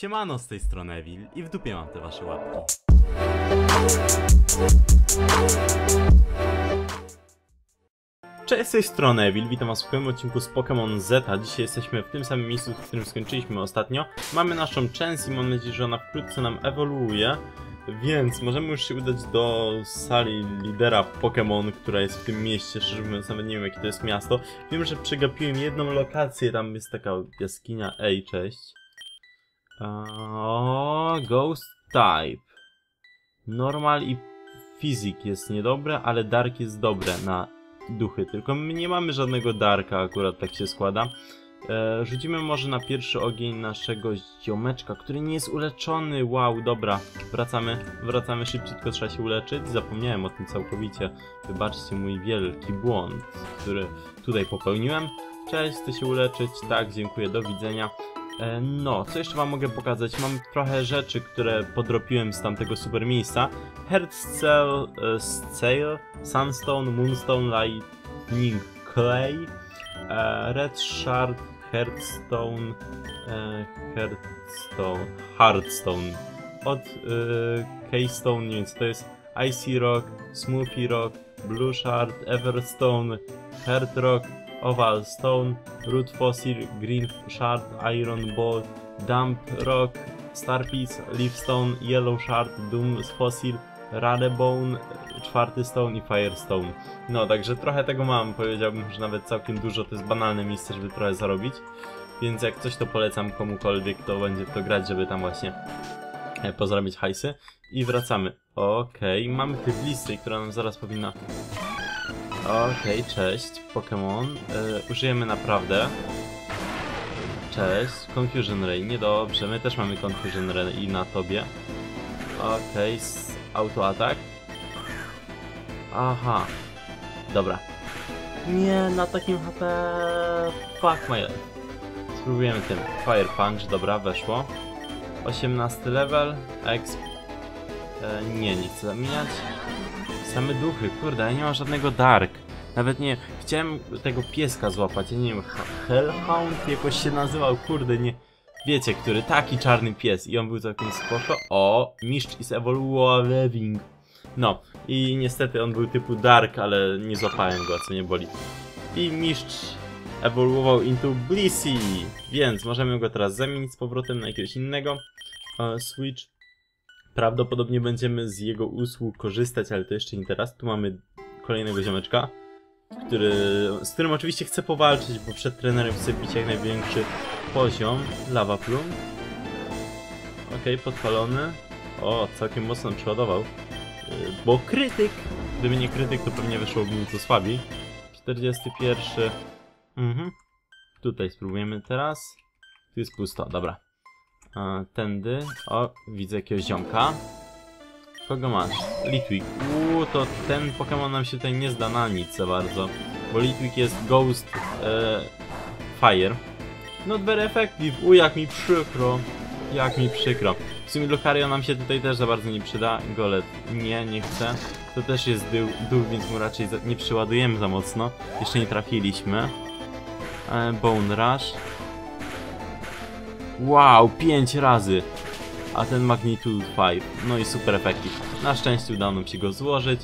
Siemano, z tej strony Evil i w dupie mam te wasze łapki. Cześć, z tej strony Evil, witam was w kolejnym odcinku z Pokémon Zeta. Dzisiaj jesteśmy w tym samym miejscu, w którym skończyliśmy ostatnio. Mamy naszą Chance i mam nadzieję, że ona wkrótce nam ewoluuje. Więc możemy już się udać do sali lidera Pokémon, która jest w tym mieście. Szczerze mówiąc, nawet nie wiem jakie to jest miasto. Wiem, że przegapiłem jedną lokację, tam jest taka jaskinia. Ej, cześć. Ghost Type. Normal i Fizik jest niedobre, ale Dark jest dobre na duchy. Tylko my nie mamy żadnego Darka, akurat tak się składa. E, rzucimy może na pierwszy ogień naszego ziomeczka, który nie jest uleczony. Wow, dobra. Wracamy, wracamy szybciutko, trzeba się uleczyć. Zapomniałem o tym całkowicie. Wybaczcie mój wielki błąd, który tutaj popełniłem. Cześć, chcę się uleczyć. Tak, dziękuję, do widzenia. E, No, co jeszcze wam mogę pokazać? Mam trochę rzeczy, które podropiłem z tamtego super miejsca. Heartstell, e, Scale, Sunstone, Moonstone, Lightning Clay, e, Red Shard, Hearthstone, Hearthstone, Hardstone. Od Keystone, nie wiem co to jest, Icy Rock, Smoothie Rock, Blue Shard, Everstone, Heart Rock, Oval Stone, Root Fossil, Green Shard, Iron Ball, Dump Rock, Star Piece, Leaf Stone, Yellow Shard, Doom Fossil, Radebone, czwarty Stone i Firestone. No, także trochę tego mam, powiedziałbym, że nawet całkiem dużo, to jest banalne miejsce, żeby trochę zarobić. Więc jak coś to polecam komukolwiek, to będzie to grać, żeby tam właśnie e, pozarabiać hajsy. I wracamy. Okej, mamy Tyblisy, która nam zaraz powinna Okej, cześć, Pokémon. Yy, użyjemy naprawdę. Cześć, Confusion Ray, niedobrze, my też mamy Confusion Ray na tobie. Okej, s- autoatak. Aha, dobra. Nie, na takim HP... Fuck my life. Spróbujemy tym. Fire Punch, dobra, weszło. 18 level, exp... E, nie, chcę zamieniać. Same duchy, kurde, ja nie mam żadnego Dark. Nawet nie, chciałem tego pieska złapać, ja nie wiem, Hellhound jakoś się nazywał, kurde, nie... Wiecie, który, taki czarny pies i on był całkiem spoko. O, mistrz is evolving. No, i niestety on był typu Dark, ale nie złapałem go, co nie boli. I mistrz ewoluował into Blissey, więc możemy go teraz zamienić z powrotem na jakiegoś innego. E, Switch Prawdopodobnie będziemy z jego usług korzystać, ale to jeszcze nie teraz. Tu mamy kolejnego ziomeczka, który, z którym oczywiście chcę powalczyć, bo przed trenerem chcę bić jak największy poziom. Lava Plum. Okej, podpalony. O, całkiem mocno przeładował. Yy, Bo krytyk! Gdyby nie krytyk, to pewnie wyszłoby mi to słabiej. 41. Mhm. Tutaj spróbujemy teraz. Tu jest pusto, dobra. A, tędy. O, widzę jakiegoś ziomka. Kogo masz? Litwick. Uuu, to ten Pokémon nam się tutaj nie zda na nic za bardzo. Bo Litwick jest Ghost e, Fire. Not very effective. U, jak mi przykro. Jak mi przykro. W sumie Lucario nam się tutaj też za bardzo nie przyda. Golet. Nie, nie chcę. To też jest dół, dół więc mu raczej nie przyładujemy za mocno. Jeszcze nie trafiliśmy. E, Bone Rush. Wow, 5 razy. A ten Magnitude 5. No i super efektyw. Na szczęście udało nam się go złożyć.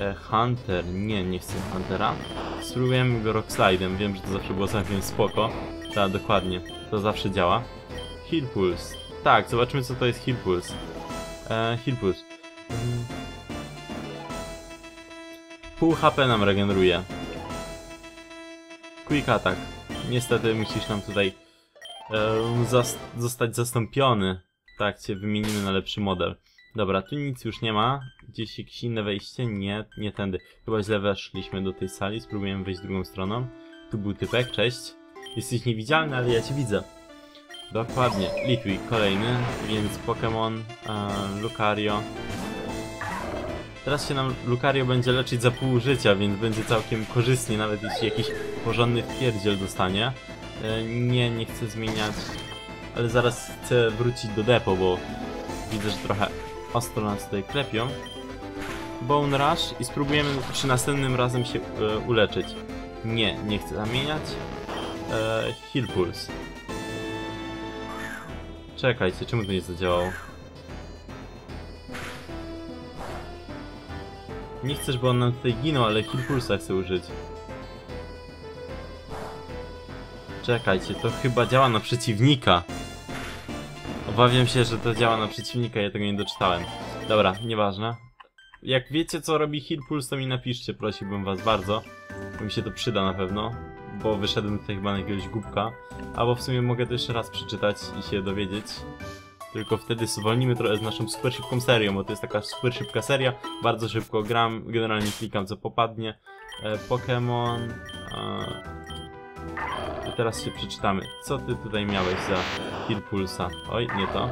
E, Hunter. Nie, nie chcę Huntera. Spróbujemy go Rockslidem. Wiem, że to zawsze było całkiem spoko. Tak, dokładnie. To zawsze działa. Heal Pulse. Tak, zobaczymy co to jest Heal Pulse. E, Heal Pulse. Pół HP nam regeneruje. Quick Attack. Niestety musisz nam tutaj e, zas zostać zastąpiony. Tak, cię wymienimy na lepszy model. Dobra, tu nic już nie ma. Gdzieś jakieś inne wejście? Nie, nie tędy. Chyba źle weszliśmy do tej sali. Spróbujemy wejść drugą stroną. Tu był typek, cześć. Jesteś niewidzialny, ale ja cię widzę. Dokładnie. Litwick kolejny, więc Pokémon e, Lucario. Teraz się nam Lucario będzie leczyć za pół życia, więc będzie całkiem korzystnie, nawet jeśli jakiś porządny wpierdziel dostanie. E, nie, nie chcę zmieniać, ale zaraz chcę wrócić do depo, bo widzę, że trochę ostro nas tutaj klepią. Bone Rush i spróbujemy przy następnym razem się e, uleczyć. Nie, nie chcę zamieniać. E, Heal Pulse. Czekajcie, czemu to nie zadziałało? Nie chcesz, bo on nam tutaj ginął, ale Heal Pulsa chcę użyć. Czekajcie, to chyba działa na przeciwnika. Obawiam się, że to działa na przeciwnika, ja tego nie doczytałem. Dobra, nieważne. Jak wiecie co robi Heal Pulse, to mi napiszcie, prosiłbym was bardzo. Bo mi się to przyda na pewno, bo wyszedłem tutaj chyba na jakiegoś głupka. Albo w sumie mogę to jeszcze raz przeczytać i się dowiedzieć. Tylko wtedy zwolnimy trochę z naszą super szybką serią, bo to jest taka super szybka seria. Bardzo szybko gram, generalnie klikam co popadnie. E, Pokémon... E, teraz się przeczytamy. Co ty tutaj miałeś za Heal Pulsa? Oj, nie to.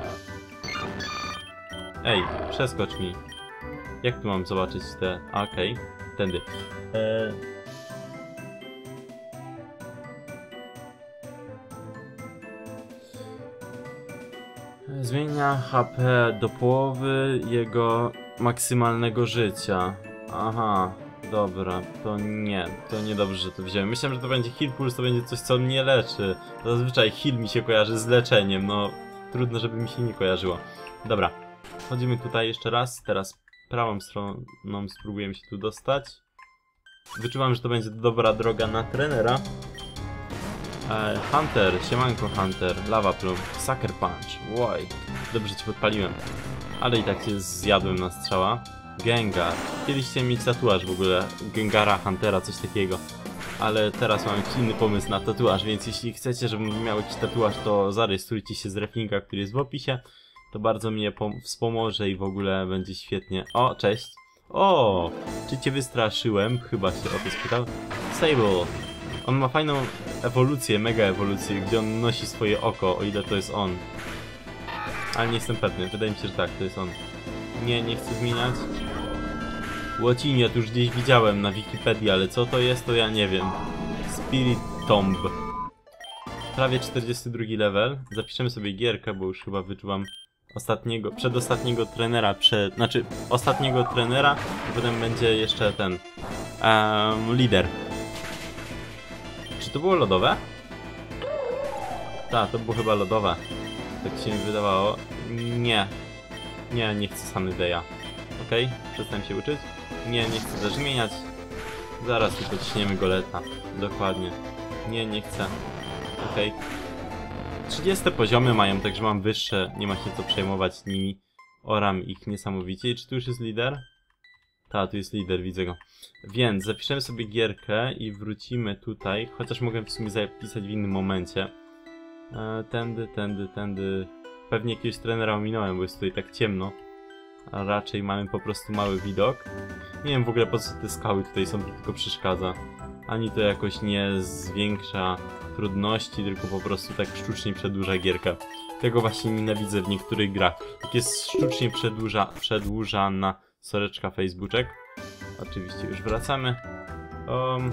Ej, przeskocz mi. Jak tu mam zobaczyć te... Okej, okay. tędy. E, Zmienia HP do połowy jego maksymalnego życia. Aha, dobra, to nie, to niedobrze, że to wziąłem. Myślałem, że to będzie heal pulse, to będzie coś, co mnie leczy. Zazwyczaj heal mi się kojarzy z leczeniem, no trudno, żeby mi się nie kojarzyło. Dobra, chodzimy tutaj jeszcze raz, teraz prawą stroną spróbujemy się tu dostać. Wyczuwam, że to będzie dobra droga na trenera. E, Hunter, siemanko Hunter, Lava Plum, Sucker Punch, łoj, dobrze ci podpaliłem. Ale i tak się zjadłem na strzała. Gengar, chciałem mieć tatuaż w ogóle, Gengara, Huntera, coś takiego. Ale teraz mam inny pomysł na tatuaż, więc jeśli chcecie, żebym miał jakiś tatuaż, to zarejestrujcie się z reflinka, który jest w opisie. To bardzo mnie wspomoże i w ogóle będzie świetnie. O, cześć. O, czy cię wystraszyłem? Chyba się o to spytał. Sable, on ma fajną ewolucję, mega ewolucję, gdzie on nosi swoje oko, o ile to jest on. Ale nie jestem pewny, wydaje mi się, że tak, to jest on. Nie, nie chcę zmieniać. Łocinia tu już gdzieś widziałem na Wikipedii, ale co to jest, to ja nie wiem. Spirit Tomb. Prawie 42 level. Zapiszemy sobie gierkę, bo już chyba wyczuwam ostatniego, przedostatniego trenera, przed, znaczy ostatniego trenera, potem będzie jeszcze ten um, lider. Czy to było lodowe? Tak, to było chyba lodowe. Tak się mi wydawało. Nie. Nie, nie chcę Sunny Day'a. Okej, okay, przestań się uczyć. Nie, nie chcę też zmieniać. Zaraz tylko ciśniemy goleta. Dokładnie. Nie, nie chcę. Okej. Okay. 30 poziomy mają, także mam wyższe. Nie ma się co przejmować nimi. Oram ich niesamowicie. I czy tu już jest lider? Ta, tu jest lider, widzę go. Więc zapiszemy sobie gierkę i wrócimy tutaj, chociaż mogę w sumie zapisać w innym momencie. E, tędy, tędy, tędy. Pewnie jakiegoś trenera ominąłem, bo jest tutaj tak ciemno. A raczej mamy po prostu mały widok. Nie wiem w ogóle po co te skały tutaj są, to tylko przeszkadza. Ani to jakoś nie zwiększa trudności, tylko po prostu tak sztucznie przedłuża gierkę. Tego właśnie nienawidzę w niektórych grach. Jak jest sztucznie przedłuża, przedłużana soreczka Facebooczek. Oczywiście już wracamy. Um,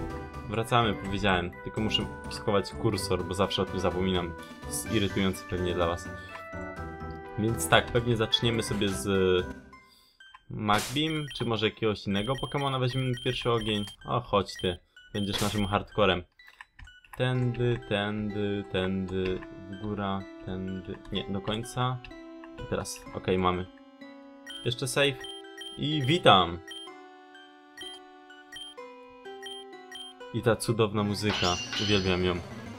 wracamy, powiedziałem. Tylko muszę schować kursor, bo zawsze o tym zapominam. Jest irytujący pewnie dla was. Więc tak, pewnie zaczniemy sobie z Magbeam, czy może jakiegoś innego Pokemona weźmiemy pierwszy ogień. O, chodź ty. Będziesz naszym hardcorem. Tędy, tędy, tędy, góra, tędy. Nie, do końca. I teraz, ok, mamy. Jeszcze save. I witam! I ta cudowna muzyka. Uwielbiam ją.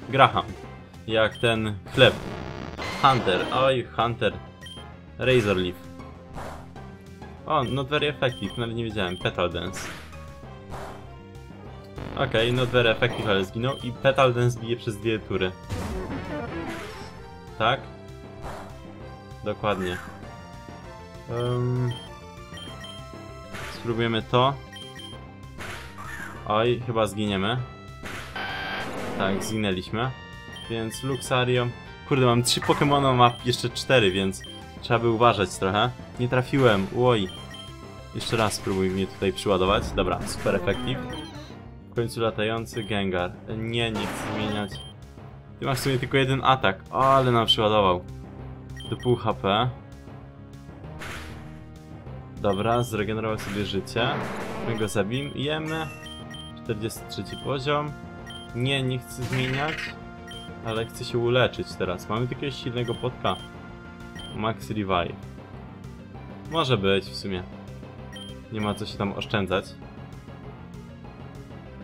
Graham. Jak ten chleb. Hunter. Oj, Hunter. Razor Leaf. O, not very effective. Nawet nie wiedziałem. Petal Dance. Okej, okay, not very effective, ale zginął. I Petal Dance bije przez dwie tury. Tak? Dokładnie. Um, spróbujemy to. Oj, chyba zginiemy. Tak, zginęliśmy. Więc Luxario... Kurde, mam trzy Pokémona, ma jeszcze cztery, więc trzeba by uważać trochę. Nie trafiłem, oj. Jeszcze raz spróbuj mnie tutaj przyładować. Dobra, super effective. W końcu latający Gengar. Nie, nie chcę zmieniać. Ty masz w sumie tylko jeden atak. O, ale nam przyładował. Do pół HP. Dobra, zregenerował sobie życie. My go zabijemy. 43 poziom. Nie, nie chcę zmieniać, ale chcę się uleczyć teraz. Mamy jakiegoś silnego potka. Max Revive. Może być w sumie. Nie ma co się tam oszczędzać.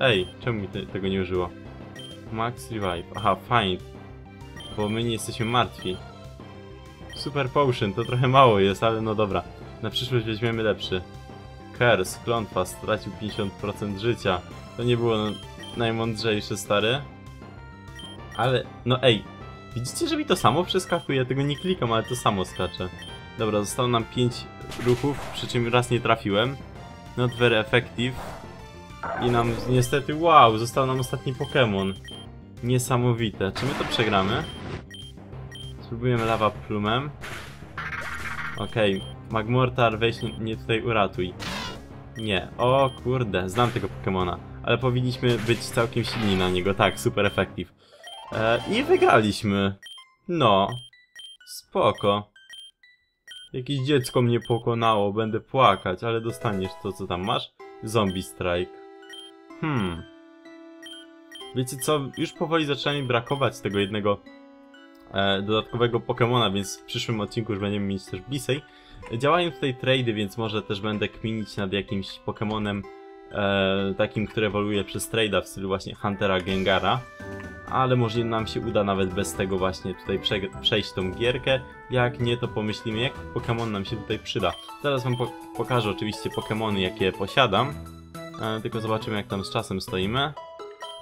Ej, czemu mi te, tego nie użyło? Max Revive. Aha, find. Bo my nie jesteśmy martwi. Super Potion, to trochę mało jest, ale no dobra. Na przyszłość weźmiemy lepszy. Curse, klątwa, stracił 50% życia. To nie było najmądrzejsze, stary. Ale, no ej, widzicie, że mi to samo przeskakuje? Ja tego nie klikam, ale to samo skacze. Dobra, zostało nam 5 ruchów, przy czym raz nie trafiłem. Not very effective. I nam niestety, wow, został nam ostatni Pokémon. Niesamowite. Czy my to przegramy? Spróbujemy Lava Plumem. Okej, okay. Magmortar, weź mnie tutaj uratuj. Nie, o kurde, znam tego Pokemona. Ale powinniśmy być całkiem silni na niego, tak, super effective. E, I wygraliśmy. No, spoko. Jakieś dziecko mnie pokonało, będę płakać, ale dostaniesz to, co tam masz. Zombie Strike. Hmm. Wiecie co, już powoli zaczyna mi brakować tego jednego e, dodatkowego Pokemona, więc w przyszłym odcinku już będziemy mieć też Bisej. Działają tutaj trady, więc może też będę kminić nad jakimś Pokemonem e, takim, który ewoluuje przez trade'a w stylu właśnie Huntera Gengara. Ale może nam się uda nawet bez tego właśnie tutaj prze przejść tą gierkę. Jak nie, to pomyślimy, jak Pokémon nam się tutaj przyda. Zaraz wam po pokażę oczywiście Pokémony, jakie posiadam. E, tylko zobaczymy, jak tam z czasem stoimy.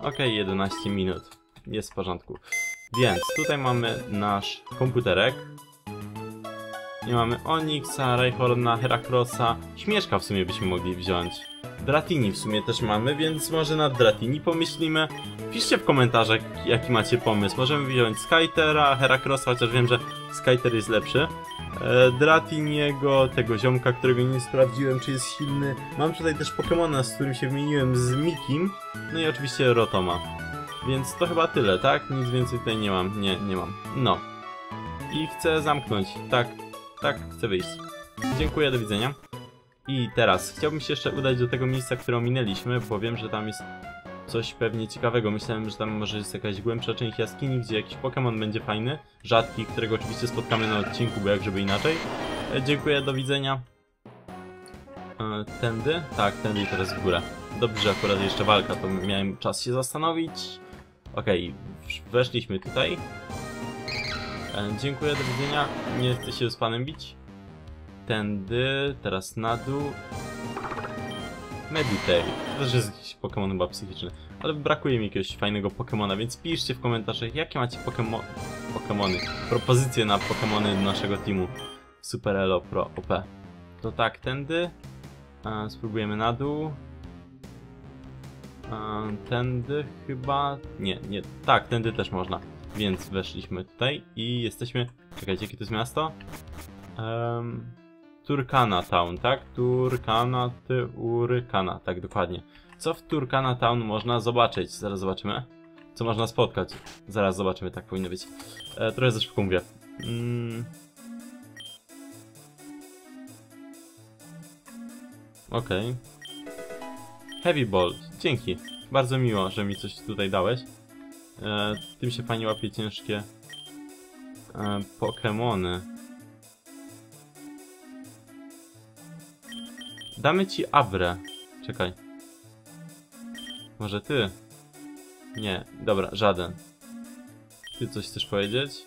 Ok, 11 minut. Jest w porządku. Więc tutaj mamy nasz komputerek. I mamy Onyxa, Rayhorna, Herakrosa. Śmieszka w sumie byśmy mogli wziąć. Dratini w sumie też mamy, więc może nad Dratini pomyślimy. Piszcie w komentarzach, jaki macie pomysł. Możemy wziąć Skytera, Herakrosa, chociaż wiem, że Skyter jest lepszy. E, Dratiniego, tego ziomka, którego nie sprawdziłem, czy jest silny. Mam tutaj też Pokemona, z którym się wymieniłem z Mikim. No i oczywiście Rotoma. Więc to chyba tyle, tak? Nic więcej tutaj nie mam. Nie, nie mam. No. I chcę zamknąć. Tak, tak, chcę wyjść. Dziękuję, do widzenia. I teraz chciałbym się jeszcze udać do tego miejsca, które ominęliśmy, bo wiem, że tam jest coś pewnie ciekawego. Myślałem, że tam może jest jakaś głębsza część jaskini, gdzie jakiś Pokémon będzie fajny, rzadki, którego oczywiście spotkamy na odcinku, bo jak żeby inaczej. E, dziękuję, do widzenia. E, tędy? Tak, tędy i teraz w górę. Dobrze, akurat jeszcze walka, to miałem czas się zastanowić. Okej, okay, weszliśmy tutaj. E, dziękuję, do widzenia. Nie chcę się z panem bić. Tędy, teraz na dół. Meditate. To też jest jakiś Pokémon chyba psychiczny. Ale brakuje mi jakiegoś fajnego Pokémona, więc piszcie w komentarzach, jakie macie Pokémo Pokémony. Propozycje na Pokémony naszego teamu. Super Elo Pro OP. To tak, tędy. E, spróbujemy na dół. E, tędy chyba... Nie, nie. Tak, tędy też można. Więc weszliśmy tutaj i jesteśmy... Czekajcie, jakie to jest miasto? Um, Turkana Town, tak? Turkana, Turkana, tak dokładnie. Co w Turkana Town można zobaczyć? Zaraz zobaczymy. Co można spotkać? Zaraz zobaczymy, tak powinno być. E, trochę za szybko mówię. Mm. Okej. Okay. Heavy Ball, dzięki. Bardzo miło, że mi coś tutaj dałeś. E, tym się pani łapie ciężkie e, Pokemony. Damy ci Abrę. Czekaj. Może ty? Nie, dobra, żaden. Ty coś chcesz powiedzieć?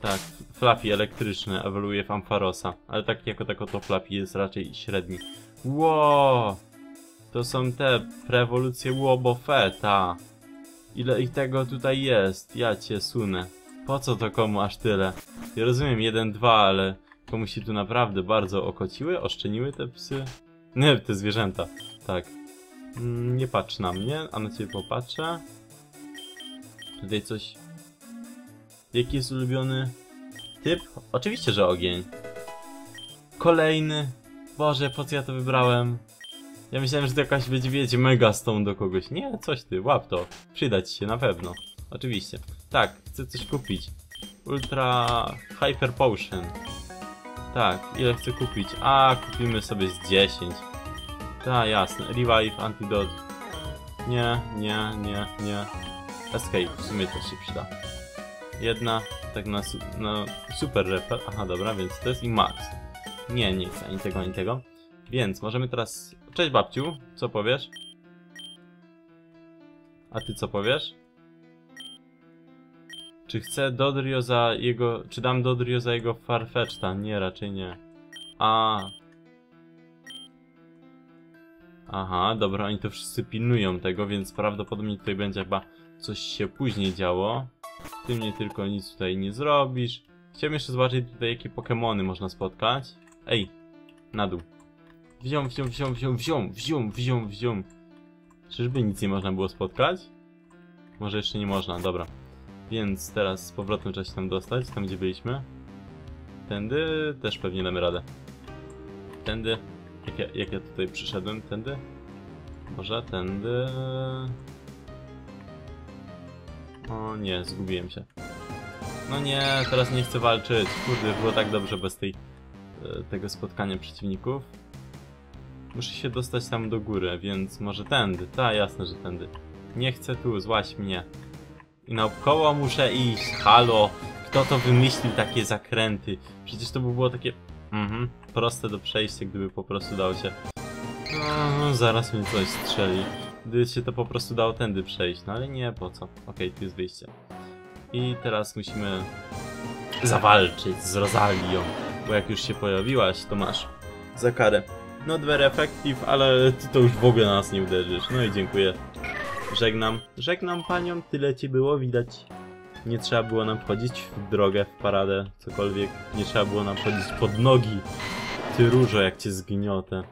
Tak, Fluffy elektryczny ewoluuje w Ampharosa, ale tak jako tako to Fluffy jest raczej średni. Ło! To są te prewolucje Łobofeta. Ile ich tego tutaj jest? Ja cię sunę. Po co to komu aż tyle? Ja rozumiem, jeden, dwa, ale komuś się tu naprawdę bardzo okociły, oszczeniły te psy? Nie, te zwierzęta. Tak. Mm, nie patrz na mnie, a na ciebie popatrzę. Tutaj coś... Jaki jest ulubiony typ? Oczywiście, że ogień. Kolejny. Boże, po co ja to wybrałem? Ja myślałem, że to jakaś będzie, wiecie, mega stone do kogoś. Nie, coś ty, łap to. Przydać się, na pewno. Oczywiście. Tak, chcę coś kupić. Ultra Hyper Potion. Tak, ile chcę kupić? A, kupimy sobie z 10. Tak, jasne. Revive, Antidote. Nie, nie, nie, nie. Escape, w sumie też się przyda. Jedna, Tak na, su na super repel. Aha, dobra, więc to jest i max. Nie, nie chcę ani tego, ani tego. Więc możemy teraz... Cześć babciu, co powiesz? A ty co powiesz? Czy chcę Dodrio za jego... Czy dam Dodrio za jego Farfetch'ta? Nie, raczej nie. A. Aha, dobra, oni to wszyscy pilnują tego, więc prawdopodobnie tutaj będzie chyba coś się później działo. Ty mnie tylko nic tutaj nie zrobisz. Chciałem jeszcze zobaczyć tutaj jakie Pokemony można spotkać. Ej, na dół. Wziął, wziął, wziął, wziął, wziął, wziął, wziął, wziął. Czyżby nic nie można było spotkać? Może jeszcze nie można, dobra. Więc teraz z powrotem trzeba się tam dostać, tam gdzie byliśmy. Tędy też pewnie damy radę. Tędy. Jak ja, jak ja tutaj przyszedłem? Tędy? Może tędy. O nie, zgubiłem się. No nie, teraz nie chcę walczyć. Kurde, było tak dobrze bez tej, e, tego spotkania przeciwników. Muszę się dostać tam do góry, więc może tędy. Ta, jasne, że tędy. Nie chcę tu, złaś mnie. I naokoło muszę iść. Halo, kto to wymyślił takie zakręty? Przecież to by było takie mhm, proste do przejścia, gdyby po prostu dało się... No, zaraz mnie coś strzeli. Gdyby się to po prostu dało tędy przejść, no ale nie, po co? Okej, tu jest wyjście. I teraz musimy zawalczyć z Rosalią, bo jak już się pojawiłaś, to masz za karę. Not very effective, ale ty to już w ogóle na nas nie uderzysz. No i dziękuję. Żegnam. Żegnam panią, tyle ci było widać. Nie trzeba było nam wchodzić w drogę, w paradę, cokolwiek. Nie trzeba było nam wchodzić pod nogi. Ty różo, jak cię zgniotę.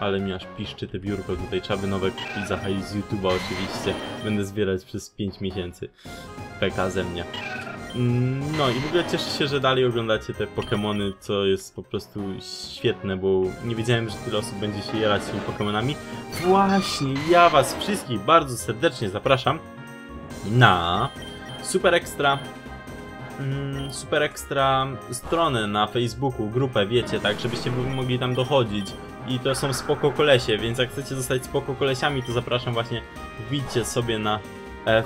Ale mi aż piszczy te biurko tutaj. Trzeba by nowe kupić za hajs z YouTube'a oczywiście. Będę zbierać przez 5 miesięcy. PK ze mnie. Mm, No i w ogóle cieszę się, że dalej oglądacie te Pokémony, co jest po prostu świetne, bo nie wiedziałem, że tyle osób będzie się jarać tymi Pokémonami. Właśnie, ja was wszystkich bardzo serdecznie zapraszam na Super Extra mm, Super Extra stronę na Facebooku, grupę, wiecie, tak, żebyście mogli tam dochodzić. I to są spoko kolesie, więc jak chcecie zostać spoko kolesiami, to zapraszam właśnie, wbijcie sobie na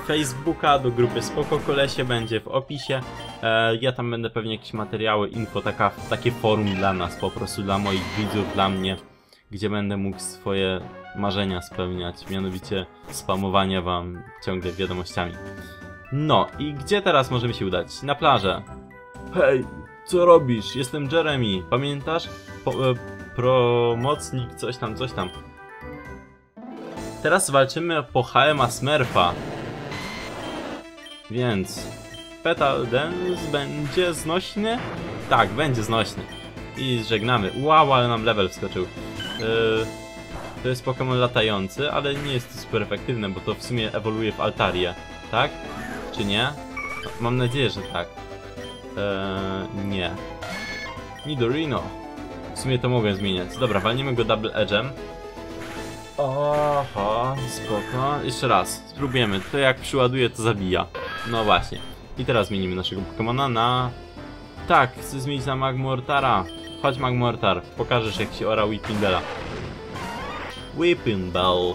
Facebooka, do grupy Spoko Kolesie, będzie w opisie. E, ja tam będę pewnie jakieś materiały, info, taka, takie forum dla nas, po prostu dla moich widzów, dla mnie, gdzie będę mógł swoje marzenia spełniać, mianowicie spamowanie wam ciągle wiadomościami. No i gdzie teraz możemy się udać? Na plażę. Hej, co robisz? Jestem Jeremy, pamiętasz? Po, e, promocnik, coś tam, coś tam. Teraz walczymy po HMA Smurfa. Więc Petal Dance będzie znośny? Tak, będzie znośny. I żegnamy. Wow, ale nam level wskoczył. Yy, to jest Pokémon latający, ale nie jest to super efektywne, bo to w sumie ewoluuje w Altarię. Tak? Czy nie? Mam nadzieję, że tak. Eee, nie. Nidorino. W sumie to mogę zmieniać. Dobra, walniemy go Double Edge'em. Oho, spoko. Jeszcze raz, spróbujemy. To jak przyładuje, to zabija. No właśnie. I teraz zmienimy naszego Pokemona na... Tak, chcę zmienić na Magmortara. Chodź Magmortar, pokażesz jak się ora Whippingdela. Whippingbell.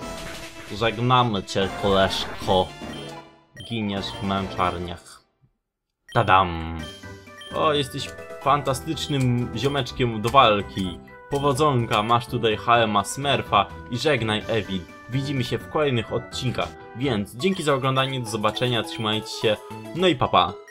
Żegnamy cię, koleżko. Giniesz w męczarniach. Tadam! O, jesteś fantastycznym ziomeczkiem do walki. Powodzonka, masz tutaj HMA Smurfa i żegnaj Evid. Widzimy się w kolejnych odcinkach, więc dzięki za oglądanie, do zobaczenia, trzymajcie się, no i papa.